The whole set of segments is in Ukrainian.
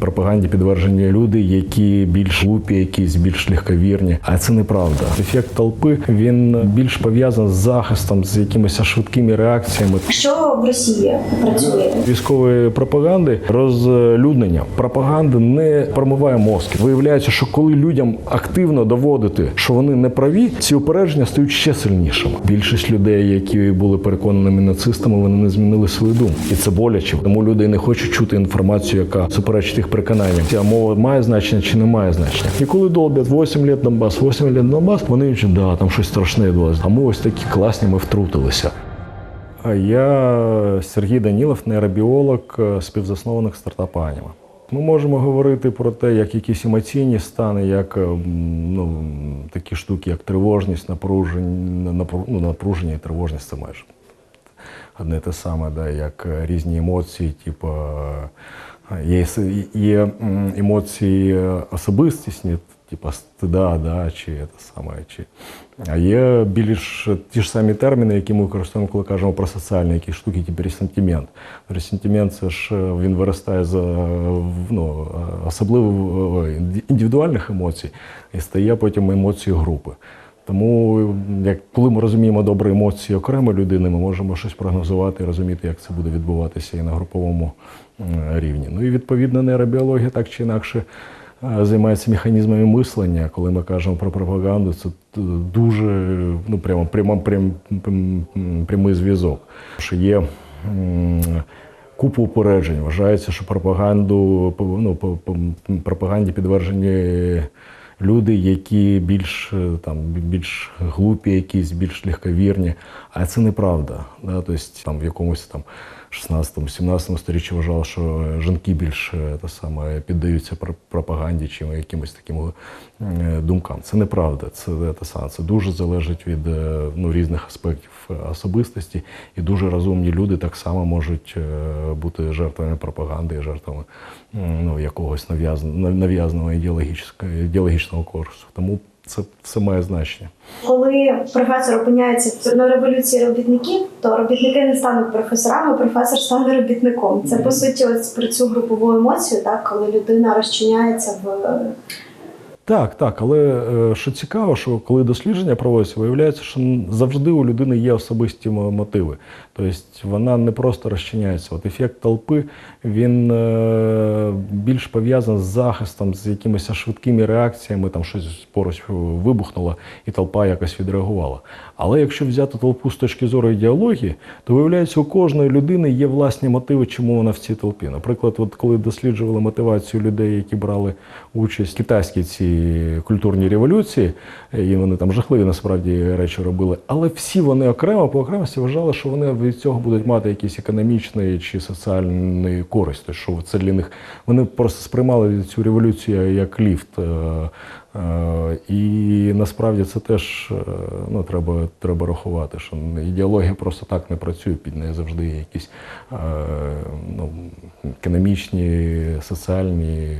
пропаганді підтверджені люди, які більш глупі, якісь більш легковірні. А це неправда. Ефект толпи він більш пов'язаний з захистом, з якимись швидкими реакціями. Що в Росії працює? Військової пропаганди розлюднення. Пропаганда не промиває мозки. Виявляється, що коли людям активно доводити, що вони не праві, ці упередження стають ще сильнішими. Більшість людей, які були переконаними нацистами, вони не змінили свою думку, і це боляче. Тому люди не хочуть чути інформацію, яка суперечить їх переконанням. Ця мова має значення чи не має значення. І коли долбять 8 лет Донбас, 8 лет Донбас, вони кажуть, да, там щось страшне відбулося. А ми ось такі класні, ми втрутилися. А Я Сергій Данілов, нейробіолог, е, співзасновник стартапу Аніма. Ми можемо говорити про те, як якісь емоційні стани, як е, ну, такі штуки, як тривожність, напруження, напру- ну, напруження і тривожність це майже одне те саме, да, як е, різні емоції, типу, є, є емоції е, особистісні, типу стида, да, чи те саме, чи. А є більш ті ж самі терміни, які ми використовуємо, коли кажемо про соціальні якісь штуки, типу ресентимент. Ресентимент це ж він виростає з ну, е, особливо індивідуальних емоцій і стає потім емоцією групи. Тому, як коли ми розуміємо добре емоції окремої людини, ми можемо щось прогнозувати і розуміти, як це буде відбуватися і на груповому рівні. Ну і відповідно нейробіологія так чи інакше е, займається механізмами мислення. Коли ми кажемо про пропаганду, це дуже ну прямо прямо прям, прям, прямий зв'язок. Що є купу упереджень. Вважається, що пропаганду ну, пропаганді підтверджені люди, які більш е, там більш глупі, якісь більш легковірні. А це неправда. Да? Тобто там в якомусь там 16-17 сторіччі вважало, що жінки більш е, те саме піддаються пропаганді чи якимось таким е, думкам. Це неправда. Це те саме. Це дуже залежить від е, ну, різних аспектів е, особистості, і дуже розумні люди так само можуть е, бути жертвами пропаганди, і жертвами ну, якогось нав'язаного нав'язаного ідеологічного курсу. Тому це все має значення. Коли професор опиняється на революції робітників, то робітники не стануть професорами, а професор стане робітником. Це по суті ось про цю групову емоцію, так коли людина розчиняється в Так, так, але е, що цікаво, що коли дослідження проводяться, виявляється, що завжди у людини є особисті мотиви. Тобто вона не просто розчиняється. От ефект толпи він е, більш пов'язаний з захистом, з якимись швидкими реакціями, там щось поруч вибухнуло, і толпа якось відреагувала. Але якщо взяти толпу з точки зору ідеології, то виявляється, у кожної людини є власні мотиви, чому вона в цій толпі. Наприклад, от коли досліджували мотивацію людей, які брали участь в китайській цій культурній революції, і вони там жахливі насправді речі робили, але всі вони окремо по окремості вважали, що вони від цього будуть мати якийсь економічний чи соціальний користь. Тобто, що це для них вони просто сприймали цю революцію як ліфт. Е, е, І насправді це теж е, ну, треба, треба рахувати, що ідеологія просто так не працює, під нею завжди є якісь ну, економічні, соціальні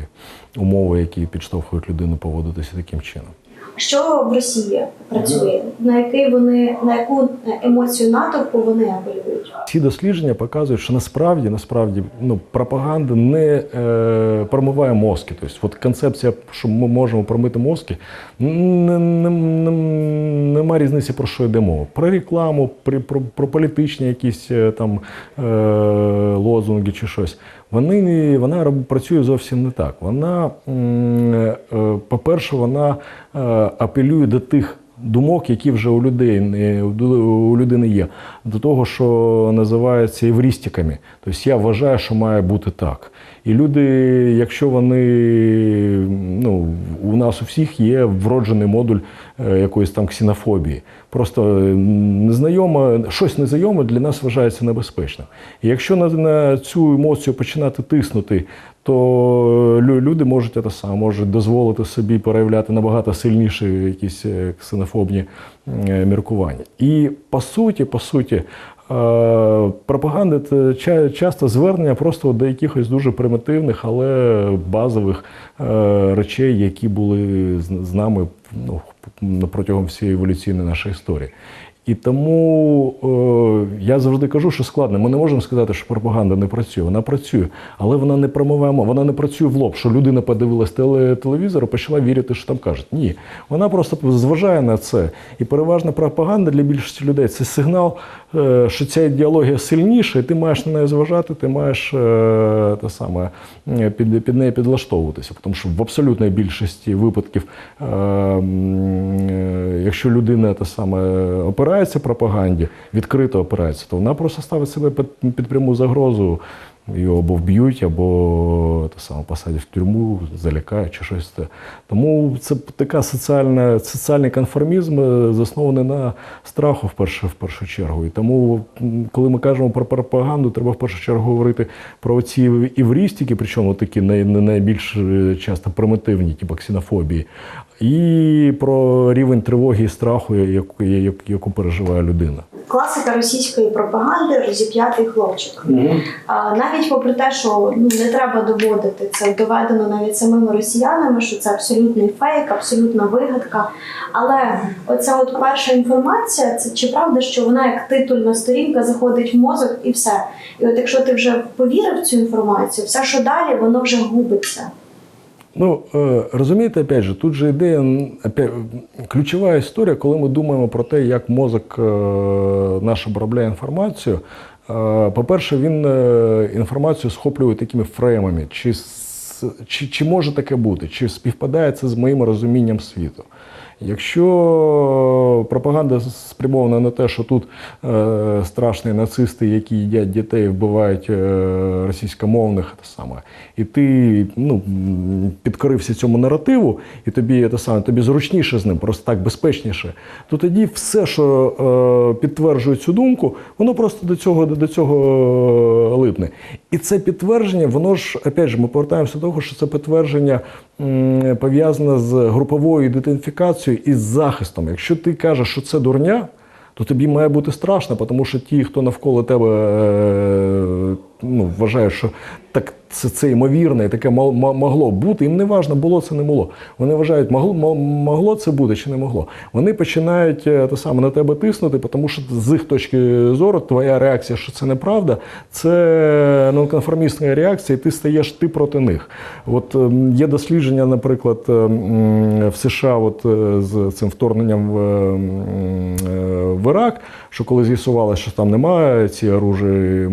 умови, які підштовхують людину поводитися таким чином. Що в Росії працює, на який вони на яку емоцію натовпу вони апелюють. Ці дослідження показують, що насправді насправді ну пропаганда не е, промиває мозки. Тобто, от концепція, що ми можемо промити мозки, не, не, не, нема різниці про що йде мова. Про рекламу, про, про, про політичні якісь е, там е, лозунги чи щось. Вони вона працює зовсім не так. Вона, е, по-перше, вона е, апелює до тих думок, які вже у людей у людини є, до того, що називається євристиками. Тобто я вважаю, що має бути так. І люди, якщо вони ну, у нас у всіх є вроджений модуль е, якоїсь там ксенофобії. Просто е, незнайоме, щось незнайоме для нас вважається небезпечним. І якщо на, на цю емоцію починати тиснути, то люди можуть це саме, можуть дозволити собі проявляти набагато сильніші якісь е, ксенофобні е, міркування. І по суті, по суті, е, пропаганда це часто звернення просто до якихось дуже примітивних, але базових е, речей, які були з нами ну, протягом всієї еволюційної нашої історії. І тому е, я завжди кажу, що складно. Ми не можемо сказати, що пропаганда не працює. Вона працює, але вона не промиває мову, вона не працює в лоб, що людина подивилась теле, телевізор і почала вірити, що там кажуть. Ні, вона просто зважає на це. І переважна пропаганда для більшості людей це сигнал, е, що ця ідеологія сильніша, і ти маєш на неї зважати, ти маєш е, те саме е, під, під неї підлаштовуватися. Тому що в абсолютній більшості випадків, е, е, якщо людина те саме опирається пропаганді, відкрито опирається, то вона просто ставить себе під, під пряму загрозу. Його або вб'ють, або те саме посадять в тюрму, залякають чи щось. Тому це така соціальна, соціальний конформізм е, заснований на страху в першу, в першу чергу. І тому, коли ми кажемо про пропаганду, треба в першу чергу говорити про ці іврістики, причому такі най- найбільш е, часто примітивні, типу ксенофобії, і про рівень тривоги і страху, яку, яку, яку переживає людина. Класика російської пропаганди розіп'ятий хлопчик. А, навіть попри те, що ну не треба доводити це доведено навіть самими росіянами, що це абсолютний фейк, абсолютна вигадка. Але оця от перша інформація, це чи правда, що вона як титульна сторінка заходить в мозок і все. І от якщо ти вже повірив в цю інформацію, все, що далі, воно вже губиться. Ну, е, розумієте, опять же, тут же ідея, ключова історія, коли ми думаємо про те, як мозок е, наш обробляє інформацію. Е, По-перше, він інформацію схоплює такими фреймами. Чи, чи, чи може таке бути, чи співпадає це з моїм розумінням світу? Якщо пропаганда спрямована на те, що тут е, страшні нацисти, які їдять дітей, вбивають е, російськомовних, те саме, і ти ну, підкорився цьому наративу, і тобі те саме, тобі зручніше з ним, просто так безпечніше, то тоді все, що е, підтверджує цю думку, воно просто до цього, до цього липне. І це підтвердження, воно ж, опять же, ми повертаємося до того, що це підтвердження м, пов'язане з груповою ідентифікацією і з захистом. Якщо ти кажеш, що це дурня, то тобі має бути страшно, тому що ті, хто навколо тебе е, ну, вважають, що так це, це ймовірне, таке мо- мо- могло бути. Їм не важно, було це не було. Вони вважають, могло, могло це бути чи не могло. Вони починають е, те саме на тебе тиснути, тому що з їх точки зору твоя реакція, що це неправда, це нонконформістська реакція, і ти стаєш ти проти них. От ем, є дослідження, наприклад, ем, в США, от е, з цим вторгненням в, е, в Ірак, що коли з'ясувалося, що там немає цієї оружі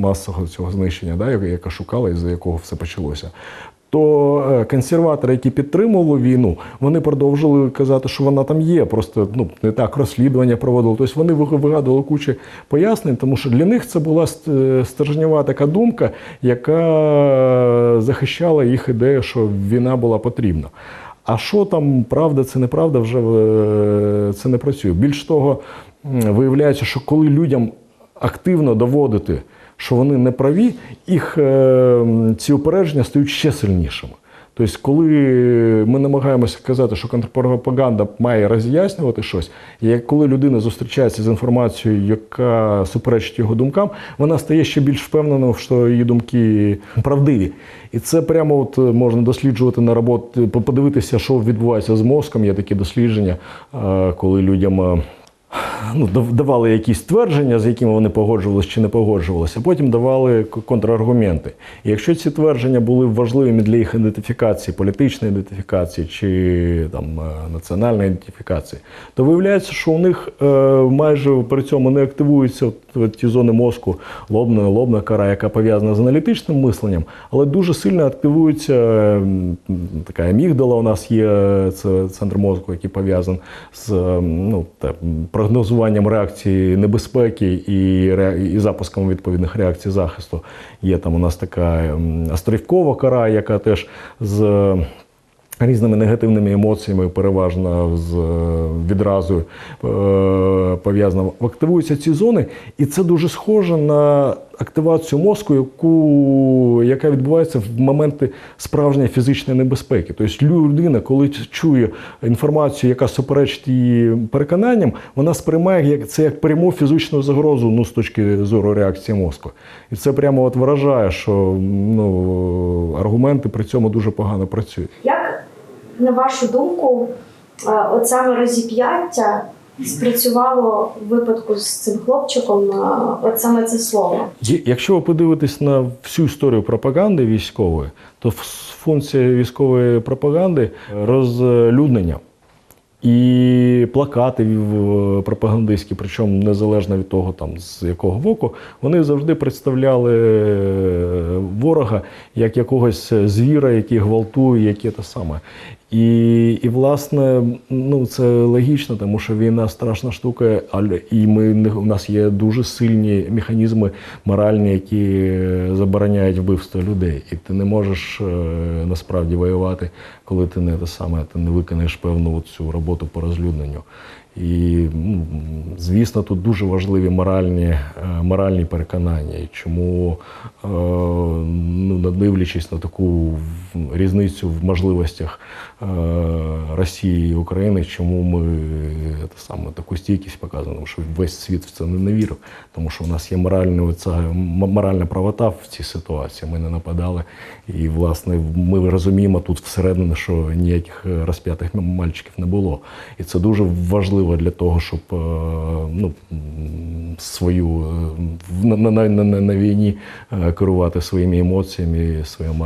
масового цього знищення, да, яке- яке шукали, із-за якого все почалося. То е, консерватори, які підтримували війну, вони продовжили казати, що вона там є. Просто ну не так розслідування проводили. Тобто вони вигадували кучу пояснень, тому що для них це була ст- стержнева така думка, яка захищала їх ідею, що війна була потрібна. А що там правда, це неправда, вже е, це не працює. Більш того, виявляється, що коли людям активно доводити, що вони не праві, їх е, ці упередження стають ще сильнішими. Тобто, коли ми намагаємося казати, що контрпропаганда має роз'яснювати щось, і коли людина зустрічається з інформацією, яка суперечить його думкам, вона стає ще більш впевненою, що її думки правдиві. І це прямо от можна досліджувати на роботі, подивитися, що відбувається з мозком. Є такі дослідження, е, коли людям. Ну, давали якісь твердження, з якими вони погоджувалися чи не погоджувалися, а потім давали контраргументи. І якщо ці твердження були важливими для їх ідентифікації, політичної ідентифікації чи там, е, національної ідентифікації, то виявляється, що у них е, майже при цьому не активуються ті зони мозку лобна, лобна кора, яка пов'язана з аналітичним мисленням, але дуже сильно активується е, така амігдала. У нас є це центр мозку, який пов'язаний з ну, та, м, прогнозуванням реакції небезпеки і, ре- і запуском відповідних реакцій захисту. Є там у нас така острівкова кара, яка теж з різними негативними емоціями, переважно з е, відразу е, пов'язана. Активуються ці зони, і це дуже схоже на активацію мозку, яку, яка відбувається в моменти справжньої фізичної небезпеки. Тобто людина, коли чує інформацію, яка суперечить її переконанням, вона сприймає як це як пряму фізичну загрозу ну, з точки зору реакції мозку. І це прямо от вражає, що ну, аргументи при цьому дуже погано працюють. На вашу думку, от саме розіп'яття спрацювало в випадку з цим хлопчиком е, от саме це слово. Якщо ви подивитесь на всю історію пропаганди військової, то функція військової пропаганди розлюднення. І плакати пропагандистські, причому незалежно від того, там з якого боку, вони завжди представляли е, ворога як якогось звіра, який гвалтує, яке те саме. І, і власне, ну це логічно, тому що війна страшна штука, але і ми у нас є дуже сильні механізми моральні, які забороняють вбивство людей. І ти не можеш е, насправді воювати, коли ти не те саме, ти не виконаєш певну цю роботу по розлюдненню. І ну, звісно, тут дуже важливі моральні, е, моральні переконання. Чому, е, ну, не дивлячись на таку різницю в можливостях е, Росії і України, чому ми е, саме, таку стійкість показуємо, що весь світ в це не, вірив, тому що у нас є моральна, оця, м- моральна правота в цій ситуації. Ми не нападали. І, власне, ми розуміємо тут всередині, що ніяких розп'ятих мальчиків не було. І це дуже важливо для того, щоб е, ну, свою е, на, на, на, на, війні е, керувати своїми емоціями, своєю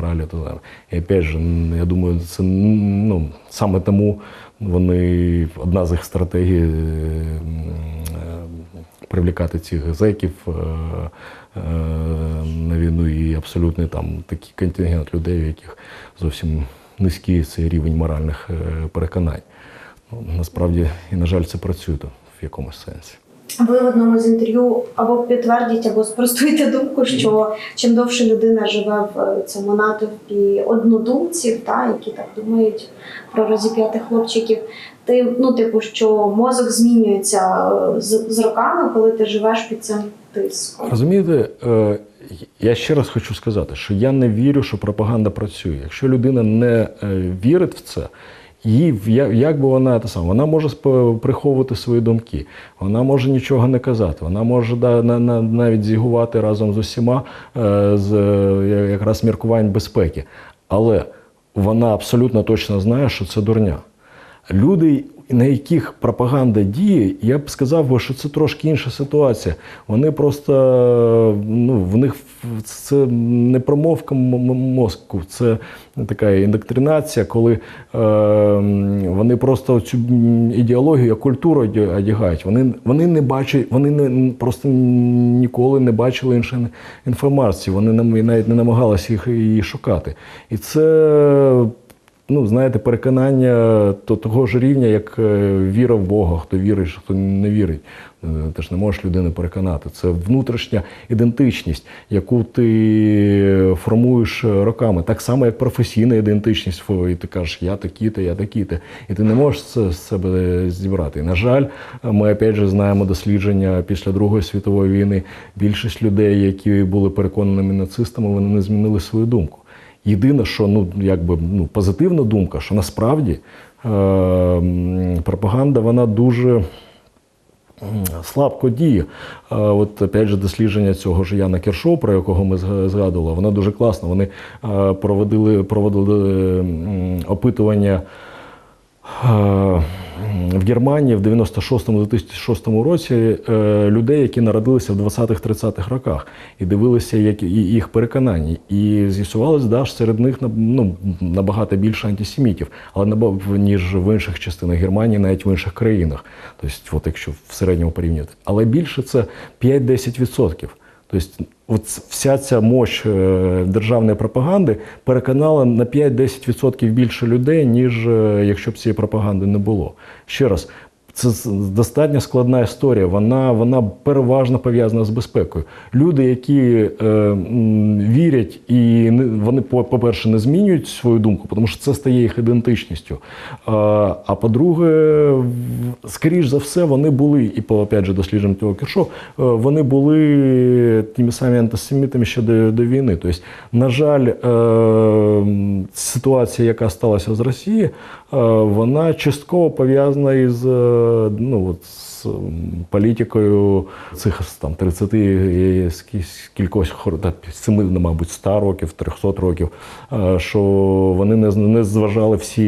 далі. І опять же, я думаю, це ну, саме тому вони одна з їх стратегій привлікати цих зеків на війну і абсолютний там такий контингент людей, у яких зовсім низький цей рівень моральних переконань. Насправді, і на жаль, це працює то в якомусь сенсі. Ви в одному з інтерв'ю або підтвердіть, або спростуйте думку, що чим довше людина живе в е, цьому натовпі однодумців, та які так думають про розіп'ятих хлопчиків, ти ну, типу, що мозок змінюється е, з, з роками, коли ти живеш під цим тиском. Розумієте, е, я ще раз хочу сказати, що я не вірю, що пропаганда працює. Якщо людина не вірить в це, в- як би вона та сама, вона може приховувати свої думки, вона може нічого не казати, вона може навіть зігувати разом з усіма е, з е, якраз міркувань безпеки. Але вона абсолютно точно знає, що це дурня. Люди, на яких пропаганда діє, я б сказав, що це трошки інша ситуація. Вони просто ну, в них це не промовка мозку, це така індоктринація, коли е, вони просто цю ідеологію, культуру одягають. Вони, вони не бачать, вони не просто ніколи не бачили іншої інформації. Вони навіть не намагалися їх її шукати. І це ну, знаєте, переконання то, того ж рівня, як е, віра в Бога, хто вірить, хто не вірить. Е, Ти ж не можеш людину переконати. Це внутрішня ідентичність, яку ти формуєш роками. Так само, як професійна ідентичність, і ти кажеш, я такий-то, я такий-то. І ти не можеш це з себе зібрати. І, на жаль, ми опять же знаємо дослідження після Другої світової війни. Більшість людей, які були переконаними нацистами, вони не змінили свою думку. Єдине, що ну якби ну позитивна думка, що насправді е, пропаганда вона дуже слабко діє. Е, От опять же дослідження цього ж Яна Кершоу, про якого ми згадували, вона дуже класно. Вони е, проводили, проводили е опитування. Е, В Германії в 96-2006 році е, людей, які народилися в 20-30-х роках, і дивилися як їх переконання. І з'ясувалось, да, що серед них ну, набагато більше антисемітів, але набагато, ніж в інших частинах Германії, навіть в інших країнах. Тобто, от якщо в середньому порівнювати. Але більше це 5-10%. Тобто, от вся ця мощь е, державної пропаганди переконала на 5-10% більше людей, ніж е, якщо б цієї пропаганди не було. Ще раз. Це достатньо складна історія. Вона, вона переважно пов'язана з безпекою. Люди, які е, вірять і вони, по- по-перше, не змінюють свою думку, тому що це стає їх ідентичністю. А, а по-друге, скоріш за все, вони були, і по опять же, дослідженням того Кіршо, е, вони були тими самими антисемітами ще до, до війни. Тобто, на жаль, е, ситуація, яка сталася з Росії, е, вона частково пов'язана із е, ну, от, з політикою цих там 30 і кількох та, 7, мабуть, 100 років, 300 років, е, що вони не, не зважали всі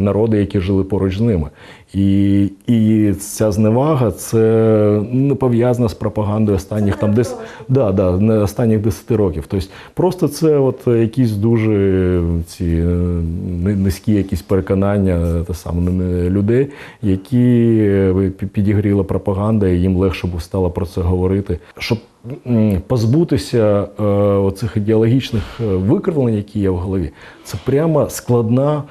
народи, які жили поруч з ними. І, і ця зневага це не пов'язана з пропагандою останніх там десь да, да, останніх 10 років. Тобто просто це от якісь дуже ці е, низькі якісь переконання та саме людей, які е, підігріла пропаганда, і їм легше б стало про це говорити. Щоб позбутися е, оцих ідеологічних викривлень, які є в голові, це прямо складна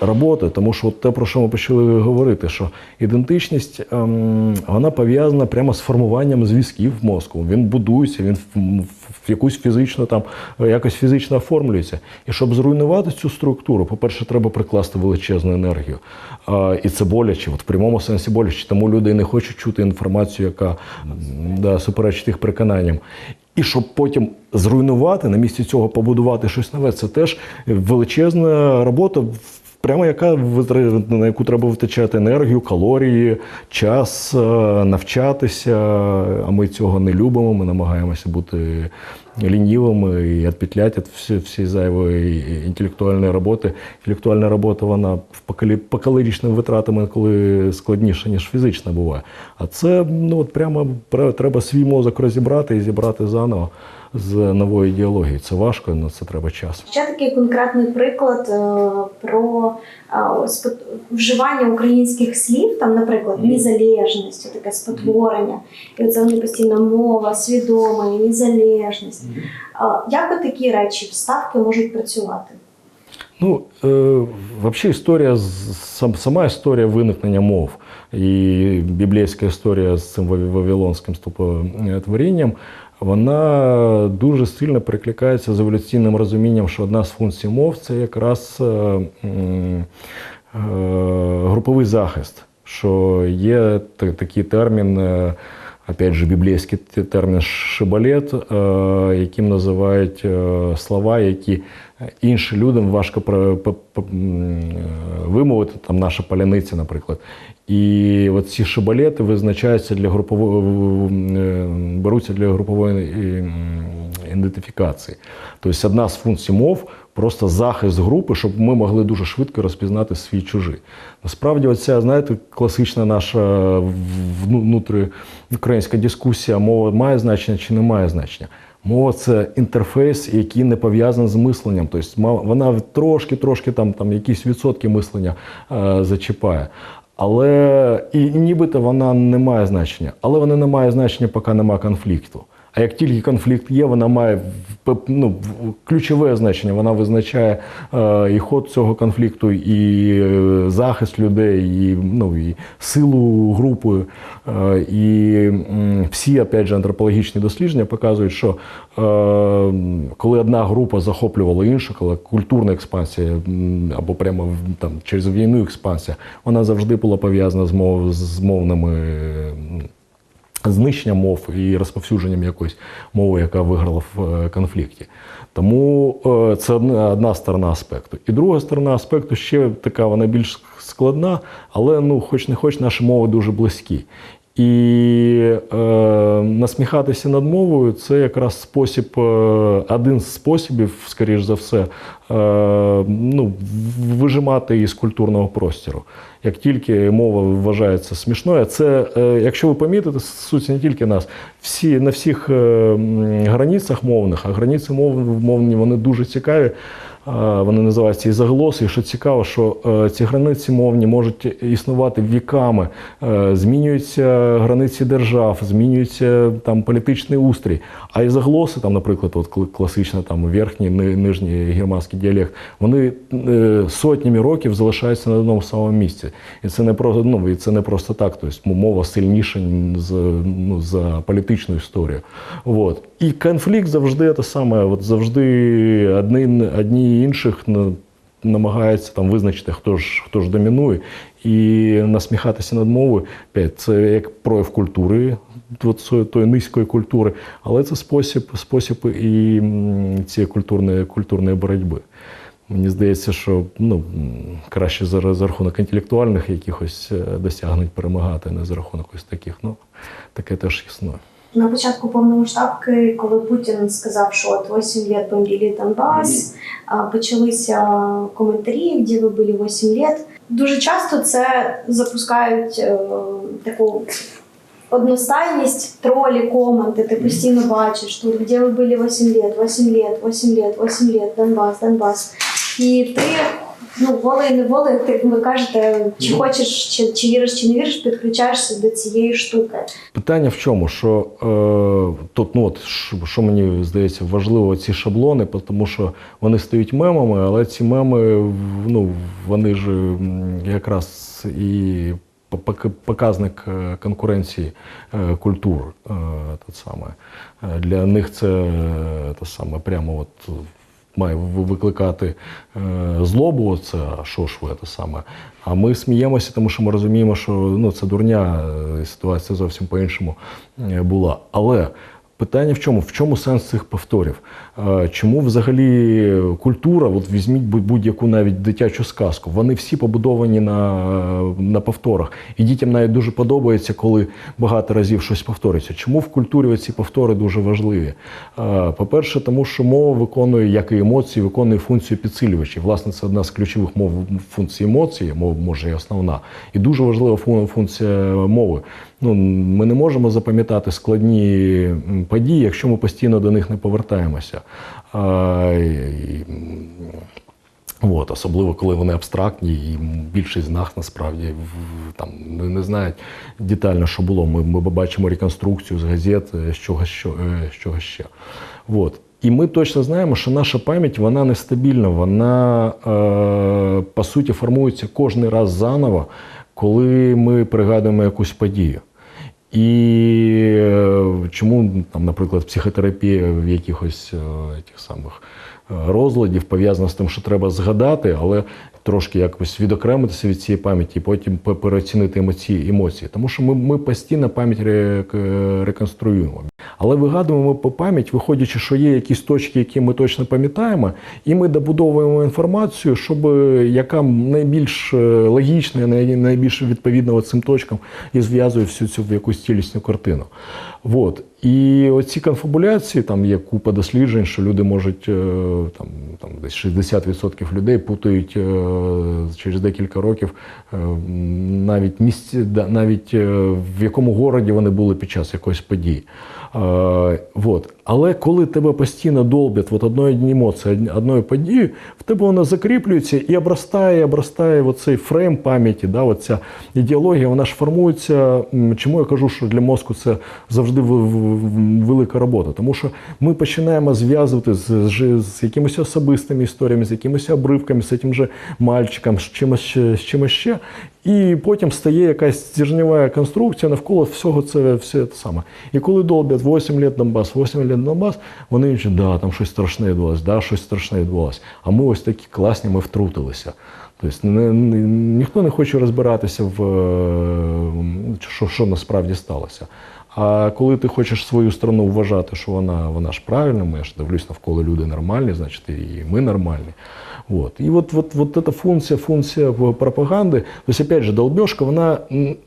роботи, тому що те, про що ми почали говорити, що ідентичність ем, вона пов'язана прямо з формуванням зв'язків в мозку. Він будується, він в, якусь фізично там е, якось фізично оформлюється. І щоб зруйнувати цю структуру, по-перше, треба прикласти величезну енергію. А, і це боляче, от в прямому сенсі боляче. Тому люди не хочуть чути інформацію, яка да, суперечить їх переконанням. І щоб потім зруйнувати, на місці цього побудувати щось нове, це теж величезна робота, прямо яка на яку треба витрачати енергію, калорії, час, е, навчатися. А ми цього не любимо. Ми намагаємося бути лінівими і відпетлять від всі, всі зайвої інтелектуальної роботи. Інтелектуальна робота вона в калорічними витратами, коли складніше, ніж фізична буває. А це ну от прямо треба свій мозок розібрати і зібрати заново з нової ідеології. Це важко, на це треба час. Ще такий конкретний приклад е, про е, вживання українських слів, там, наприклад, незалежність, таке спотворення. І оце вони постійно мова, свідома, незалежність. Як от такі речі, вставки можуть працювати? Ну, е, взагалі історія, сам, сама історія виникнення мов і біблійська історія з цим вавилонським ступотворінням, вона дуже сильно перекликається з еволюційним розумінням, що одна з функцій мов це якраз е, е, груповий захист, що є та- такий термін. е, Опять же, біблійський термін шибалет, е, яким називають е, слова, які іншим людям важко е, вимовити, там наша паляниця, наприклад. І от ці шибалети визначаються для групової, е, беруться для групової е, ідентифікації. Тобто одна з функцій мов просто захист групи, щоб ми могли дуже швидко розпізнати свій чужий. Насправді, оця, знаєте, класична наша вну- внутріукраїнська дискусія, мова має значення чи не має значення. Мова це інтерфейс, який не пов'язаний з мисленням. Тобто вона трошки-трошки там, там якісь відсотки мислення е, зачіпає. Але і нібито вона не має значення. Але вона не має значення, поки немає конфлікту. А як тільки конфлікт є, вона має ну, ключове значення. Вона визначає е, і ход цього конфлікту, і е, захист людей, і, ну, і силу групи. Е, і всі, опять же, антропологічні дослідження показують, що коли одна група захоплювала іншу, коли культурна експансія або прямо там, через війну експансія, вона завжди була пов'язана з, мов, з мовними. М, знищенням мов і розповсюдженням якоїсь мови, яка виграла в е, конфлікті. Тому е, це одна сторона аспекту. І друга сторона аспекту ще така, вона більш складна, але ну, хоч не хоч, наші мови дуже близькі. І е, насміхатися над мовою це якраз спосіб, е, один з способів, скоріш за все, е, ну, вижимати її з культурного простору. Як тільки мова вважається смішною, це, е, якщо ви помітите, стосується не тільки нас, всі, на всіх е, границях мовних, а границі мов, мовні вони дуже цікаві. Вони називаються і заголоси. І що цікаво, що е, ці границі мовні можуть існувати віками. Е, Змінюються границі держав, змінюється там політичний устрій. А і заголоси, там, наприклад, от кл- класично там верхній, ни- нижній германський діалект, вони е, сотнями років залишаються на одному самому місці. І це не про ну, і це не просто так. Тобто мова сильніша з, ну, за політичну історію. От. І конфлікт завжди те саме, от завжди одні, одні інших на- намагаються там визначити, хто ж хто ж домінує, і насміхатися над мовою. Це як прояв культури, тої низької культури, але це спосіб, спосіб і цієї культурної, культурної боротьби. Мені здається, що ну, краще за, за рахунок інтелектуальних якихось е, досягнень перемагати, не за рахунок ось таких. Ну, таке теж існує. На початку повномасштабки, коли Путін сказав, що от 8 лет бомбили Донбас, почалися коментарі, де ви були 8 лет. Дуже часто це запускають е, таку одностайність, тролі, коменти. Ти постійно бачиш тут, де ви були 8 лет, 8 лет, 8 лет, 8 лет, Донбас, Донбас. І ти ну, волею не волею, ти ви кажете, чи хочеш, чи, чи віриш, чи не віриш, підключаєшся до цієї штуки. Питання в чому? Що е, тут, ну от що, мені здається, важливо ці шаблони, тому що вони стають мемами, але ці меми, ну вони ж якраз і показник е, конкуренції е, культур. е, те саме. Для них це те саме прямо от. Має ви- викликати е, злобу, це а що ж ви це саме. А ми сміємося, тому що ми розуміємо, що ну, це дурня, е, ситуація зовсім по-іншому е, була. Але питання в чому? В чому сенс цих повторів? Чому взагалі культура, от візьміть будь- будь-яку навіть дитячу сказку, вони всі побудовані на, на повторах. І дітям навіть дуже подобається, коли багато разів щось повторюється. Чому в культурі ці повтори дуже важливі? По-перше, тому що мова виконує, як і емоції, виконує функцію підсилювачів. Власне, це одна з ключових мов функцій емоцій, мов може і основна. І дуже важлива фун- функція мови. Ну, ми не можемо запам'ятати складні події, якщо ми постійно до них не повертаємося. А, і, От, особливо коли вони абстрактні, і більшість з нас насправді там не, не знають детально, що було. Ми, ми бачимо реконструкцію з газет, е, з чого, що, е, з чого ще. От. І ми точно знаємо, що наша пам'ять вона нестабільна, вона е, по суті формується кожен раз заново, коли ми пригадуємо якусь подію. І е, чому там, наприклад, психотерапія в якихось е, тих самих е, розладів пов'язана з тим, що треба згадати, але трошки якось відокремитися від цієї пам'яті, і потім пе- переоцінити емоції, емоції. Тому що ми, ми постійно пам'ять ре- реконструюємо. Але вигадуємо по пам'ять, виходячи, що є якісь точки, які ми точно пам'ятаємо, і ми добудовуємо інформацію, щоб е, яка найбільш е, логічна, найбільш відповідна цим точкам і зв'язує всю цю в якусь цілісну картину. Вот. І оці конфабуляції, там є купа досліджень, що люди можуть е, там, там десь 60% людей путають через декілька років навіть місці, навіть в якому городі вони були під час якоїсь події. Е, вот. Але коли тебе постійно долбять от одної емоції, од- одною подією, в тебе вона закріплюється і обростає, обростає оцей фрейм пам'яті, да, оця ідеологія, вона ж формується. Чому я кажу, що для мозку це завжди велика робота? Тому що ми починаємо зв'язувати з, з, з якимись особистими історіями, з якимись обривками, з цим же мальчиком, з чимось, з чимось ще. І потім стає якась стержнева конструкція навколо всього це все те саме. І коли долбять 8 лет Донбас, 8 лет Донбас, вони кажуть, да, там щось страшне відбулося, да, щось страшне відбулося. А ми ось такі класні, ми втрутилися. Тобто не, не, ніхто не хоче розбиратися в е, що, що насправді сталося. А коли ти хочеш свою страну вважати, що вона, вона ж правильна, я ж дивлюсь навколо люди нормальні, значить і ми нормальні. Вот. І от, от, от эта функція, функція пропаганди, тобто, опять же, долбьошка, вона,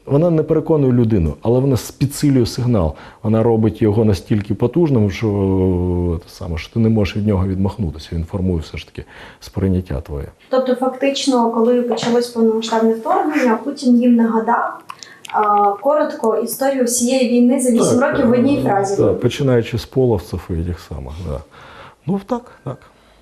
вона не переконує людину, але вона підсилює сигнал. Вона робить його настільки потужним, що, те саме, що ти не можеш від нього відмахнутися. Він формує все ж таки сприйняття твоє. Тобто, фактично, коли почалось повномасштабне вторгнення, Путін їм нагадав коротко історію всієї війни за 8 років в одній фразі. Так, починаючи з половців і тих самих. Да. Ну так, так.